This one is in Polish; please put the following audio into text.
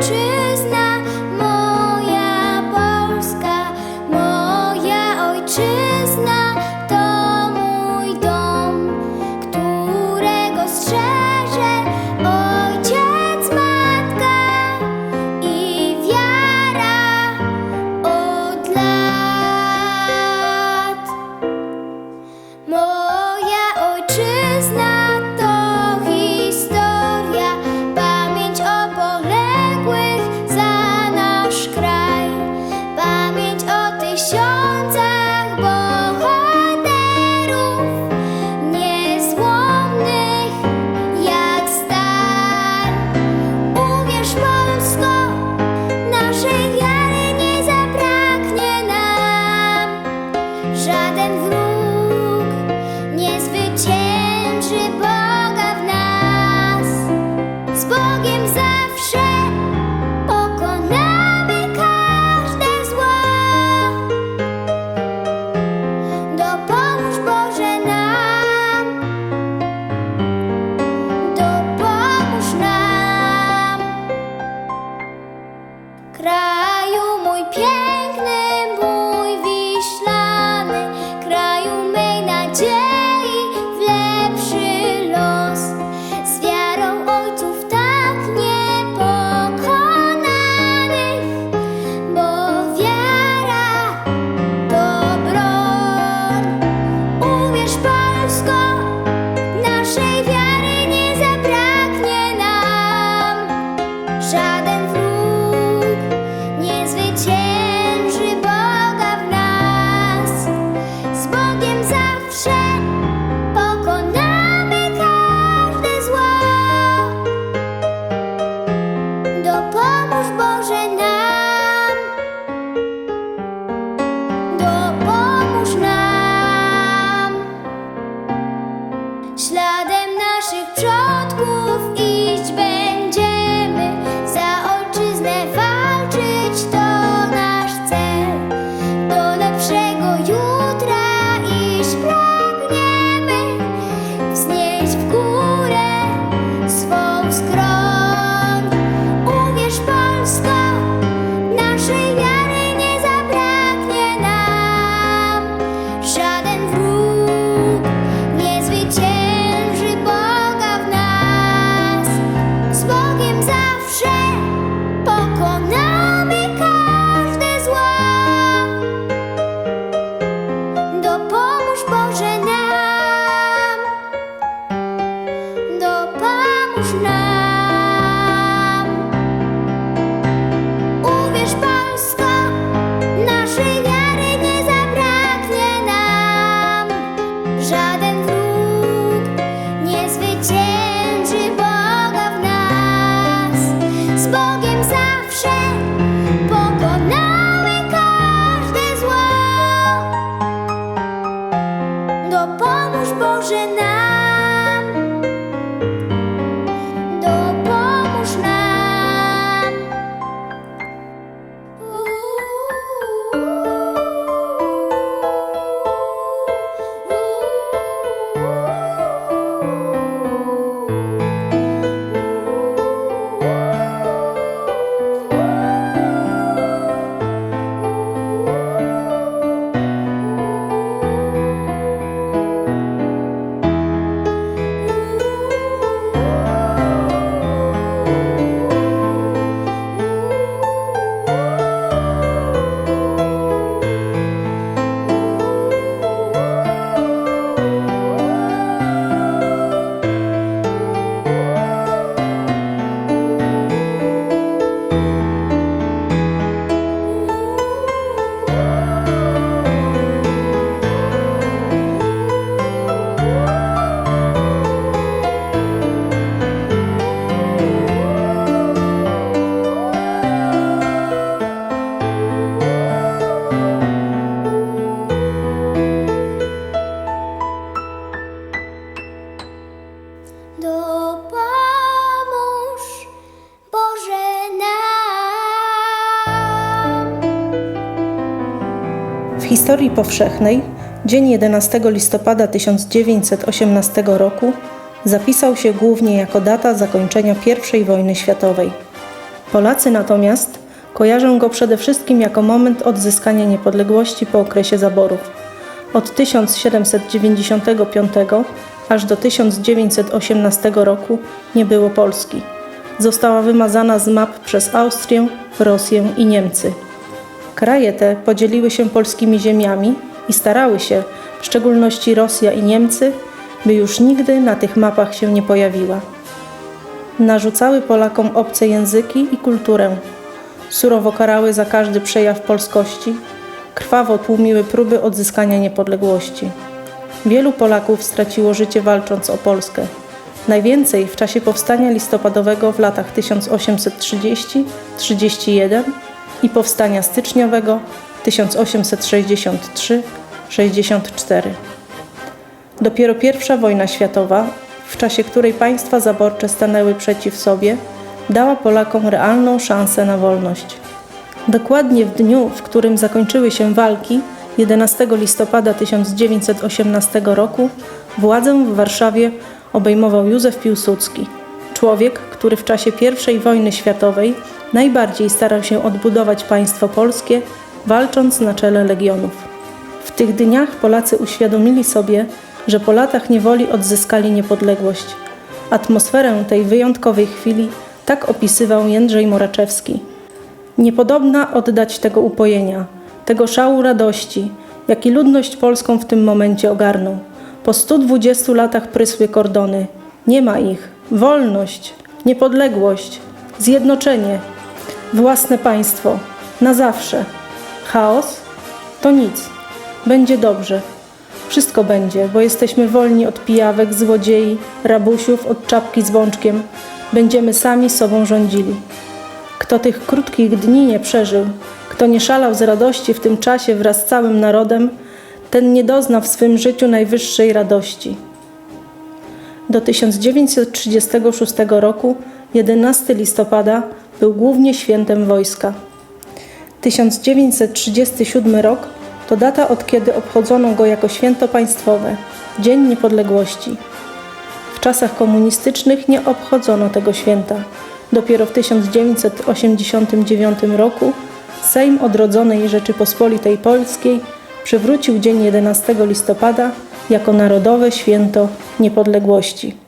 choose now. 一片。Historii powszechnej dzień 11 listopada 1918 roku zapisał się głównie jako data zakończenia I wojny światowej. Polacy natomiast kojarzą go przede wszystkim jako moment odzyskania niepodległości po okresie zaborów. Od 1795 aż do 1918 roku nie było Polski. Została wymazana z map przez Austrię, Rosję i Niemcy. Kraje te podzieliły się polskimi ziemiami i starały się, w szczególności Rosja i Niemcy, by już nigdy na tych mapach się nie pojawiła. Narzucały Polakom obce języki i kulturę. Surowo karały za każdy przejaw polskości, krwawo tłumiły próby odzyskania niepodległości. Wielu Polaków straciło życie walcząc o Polskę. Najwięcej w czasie powstania listopadowego w latach 1830-31 i powstania styczniowego 1863-64. Dopiero I wojna światowa, w czasie której państwa zaborcze stanęły przeciw sobie, dała Polakom realną szansę na wolność. Dokładnie w dniu, w którym zakończyły się walki, 11 listopada 1918 roku, władzę w Warszawie obejmował Józef Piłsudski, człowiek, który w czasie I wojny światowej najbardziej starał się odbudować państwo polskie, walcząc na czele legionów. W tych dniach Polacy uświadomili sobie, że po latach niewoli odzyskali niepodległość. Atmosferę tej wyjątkowej chwili tak opisywał Jędrzej Moraczewski. Niepodobna oddać tego upojenia, tego szału radości, jaki ludność polską w tym momencie ogarnął. Po 120 latach prysły kordony. Nie ma ich. Wolność, niepodległość, zjednoczenie, własne państwo, na zawsze. Chaos? To nic. Będzie dobrze. Wszystko będzie, bo jesteśmy wolni od pijawek, złodziei, rabusiów, od czapki z bączkiem. Będziemy sami sobą rządzili. Kto tych krótkich dni nie przeżył, kto nie szalał z radości w tym czasie wraz z całym narodem, ten nie dozna w swym życiu najwyższej radości. Do 1936 roku 11 listopada był głównie świętem wojska. 1937 rok to data, od kiedy obchodzono go jako święto państwowe Dzień Niepodległości. W czasach komunistycznych nie obchodzono tego święta. Dopiero w 1989 roku Sejm odrodzonej Rzeczypospolitej Polskiej przywrócił dzień 11 listopada jako Narodowe Święto Niepodległości.